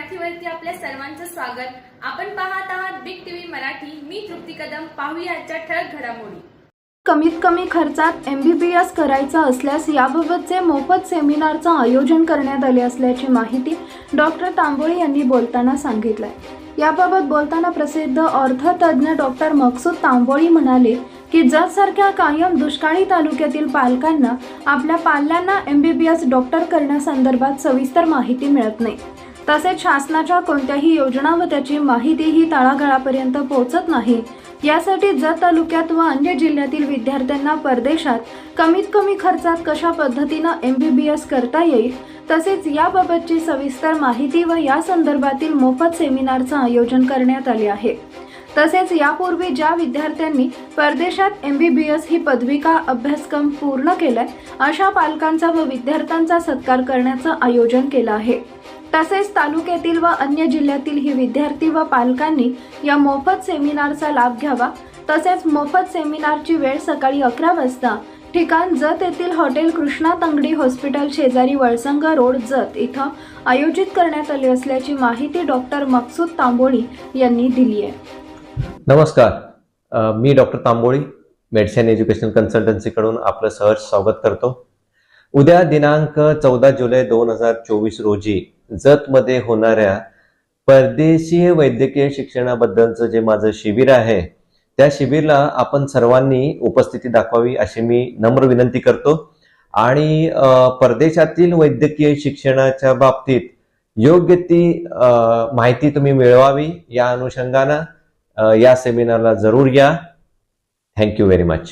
मराठीवरती आपल्या सर्वांचं स्वागत. आपण पाहत आहात बिग टीव्ही मराठी. मी तृप्ती कदम. पाहूया आजच्या ठळक घडामोडी. कमीत कमी खर्चात एम बी बी एस करायचं असल्यास याबाबतचे मोफत सेमिनारचं आयोजन करण्यात आले असल्याची माहिती डॉक्टर तांबोळी यांनी बोलताना सांगितलंय. याबाबत बोलताना प्रसिद्ध अर्थतज्ज्ञ डॉक्टर मकसूद तांबोळी म्हणाले की जतसारख्या कायम दुष्काळी तालुक्यातील पालकांना आपल्या पाल्यांना M B B S doctor करण्यासंदर्भात सविस्तर माहिती मिळत नाही. तसेच शासनाच्या कोणत्याही योजना व त्याची माहितीही तळागाळापर्यंत पोहोचत नाही. यासाठी जत तालुक्यात व अन्य जिल्ह्यातील विद्यार्थ्यांना परदेशात कमीत कमी खर्चात कशा पद्धतीनं एम बी बी एस करता येईल तसेच याबाबतची सविस्तर माहिती व या संदर्भातील मोफत सेमिनारचं आयोजन करण्यात आले आहे. तसेच यापूर्वी ज्या विद्यार्थ्यांनी परदेशात एम बी बी एस ही पदविका अभ्यासक्रम पूर्ण केलाय अशा पालकांचा व विद्यार्थ्यांचा सत्कार करण्याचं आयोजन केलं आहे. तसेच तालुक्यातील व अन्य जिल्ह्यातील ही विद्यार्थी व पालकांनी या मोफत सेमिनारचा लाभ घ्यावा. तसेच मोफत सेमिनारची वेळ सकाळी अकरा वाजता ठिकाण जत येथील हॉटेल कृष्णा तंगडी हॉस्पिटल शेजारी वळसंग रोड जत इथं आयोजित करण्यात आली असल्याची माहिती डॉक्टर मकसूद तांबोळी यांनी दिली आहे. नमस्कार. मी डॉक्टर तांबोळी मेडिसिन एज्युकेशन कन्सल्टन्सीकडून आपलं सहर्ष स्वागत करतो. उद्या दिनांक चौदा जुलै दोन हजार चोवीस रोजी जतमध्ये होणाऱ्या परदेशीय वैद्यकीय शिक्षणाबद्दलचं जे माझं शिबिर आहे त्या शिबिरला आपण सर्वांनी उपस्थिती दाखवावी अशी मी नम्र विनंती करतो. आणि परदेशातील वैद्यकीय शिक्षणाच्या बाबतीत योग्य ती माहिती तुम्ही मिळवावी या अनुषंगानं या सेमिनारला जरूर या. Thank you very much